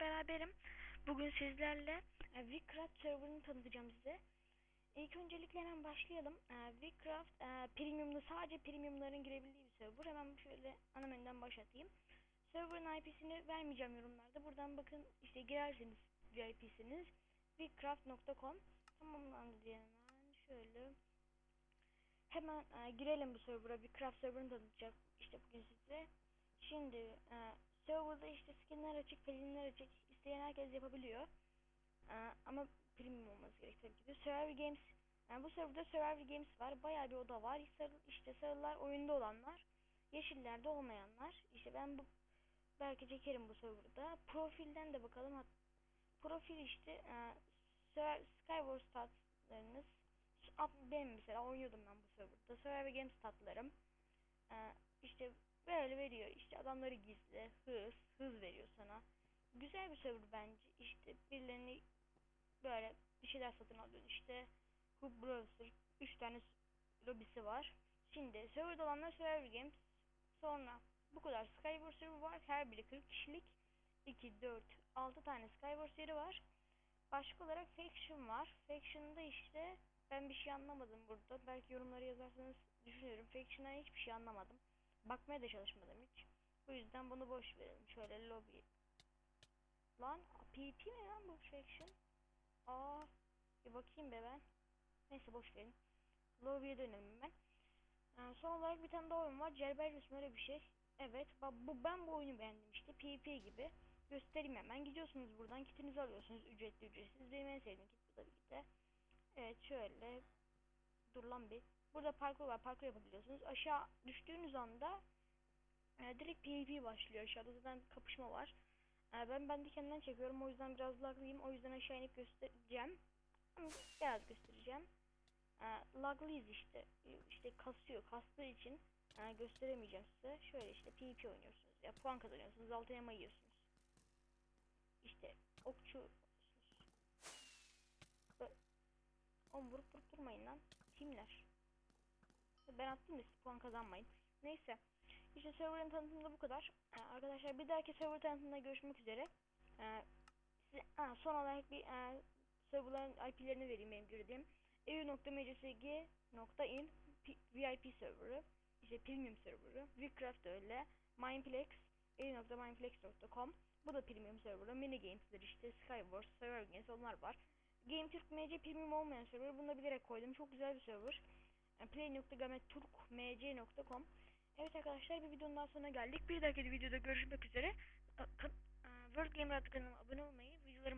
beraberim. Bugün sizlerle e, Wecraft serverını tanıtacağım size. İlk öncelikle hemen başlayalım. E, Wecraft e, premiumlu sadece premiumların girebildiği bir server. Hemen şöyle ana menüden başlatayım. Server'ın IP'sini vermeyeceğim yorumlarda. Buradan bakın işte girerseniz VIP'siniz. Wecraft.com Tamamlandı diye hemen şöyle hemen e, girelim bu server'a. Wecraft serverını tanıtacak işte bugün size. Şimdi e, serverda işte skinler açık, pelinler açık. İsteyen herkes yapabiliyor. E, ama premium olması gerek tabii ki de. Survivor Games yani bu serverda Survivor Games var. Bayağı bir oda var. Sarı, işte sarılar oyunda olanlar. Yeşillerde olmayanlar. İşte ben bu belki çekerim bu serverda. Profilden de bakalım. Profil işte e, Skyward statlarınız. At- Benim mesela oynuyordum ben bu serverda. Survivor Games statlarım. E, işte böyle veriyor. İşte adamları gizli, hız, hız veriyor sana. Güzel bir server bence. İşte birilerini böyle bir şeyler satın alıyorsun. İşte Hub Browser 3 tane lobisi var. Şimdi serverda olanlar Survivor Games. Sonra bu kadar Skyward server var. Her biri 40 kişilik. 2, 4, 6 tane Skyward seri var. Başka olarak Faction var. Faction'da işte ben bir şey anlamadım burada. Belki yorumları yazarsanız düşünüyorum. Faction'dan hiçbir şey anlamadım. Bakmaya da çalışmadım hiç. Bu yüzden bunu boş verelim. Şöyle lobby. Lan PP mi lan bu Faction? Aa, bir bakayım be ben. Neyse boş verin. Lobby'ye dönelim ben. Ee, son olarak bir tane daha oyun var. Cerberus öyle bir şey. Evet. Bu ben bu oyunu beğendim işte. PvP gibi. Göstereyim hemen. Gidiyorsunuz buradan kitinizi alıyorsunuz. Ücretli ücretsiz. Benim en sevdiğim kit bu tabii ki de. Evet şöyle. Dur lan bir. Burada parkur var. Parkur yapabiliyorsunuz. Aşağı düştüğünüz anda e, direkt PvP başlıyor. Aşağıda zaten kapışma var. E, ben ben de kendimden çekiyorum. O yüzden biraz laglıyım. O yüzden aşağı inip göstereceğim. Biraz göstereceğim. E, laglıyız işte. E, işte kasıyor. Kastığı için e, gösteremeyeceğim size. Şöyle işte PvP oynuyorsunuz. Ya puan kazanıyorsunuz. Altın elma yiyorsunuz. İşte okçu. Oğlum vurup vurup durmayın lan. Timler. Ben attım da siz puan kazanmayın. Neyse. İşte server'ın tanıtımı da bu kadar. Ee, arkadaşlar bir dahaki server tanıtımında görüşmek üzere. Ee, size, ha, son olarak bir e, serverların IP'lerini vereyim benim girdiğim. eu.mcsg.in VIP serverı. İşte premium serverı. Wecraft da öyle. Mindplex eu.mindplex.com Bu da premium serverı. Mini games'ler işte Skywars, Survivor Games onlar var. Game Türk MC premium olmayan server. Bunu da bilerek koydum. Çok güzel bir server. Play.gametturkmc.com Evet arkadaşlar bir videonun daha sonuna geldik. Bir dahaki videoda görüşmek üzere. E, World Gamer adlı kanalıma abone olmayı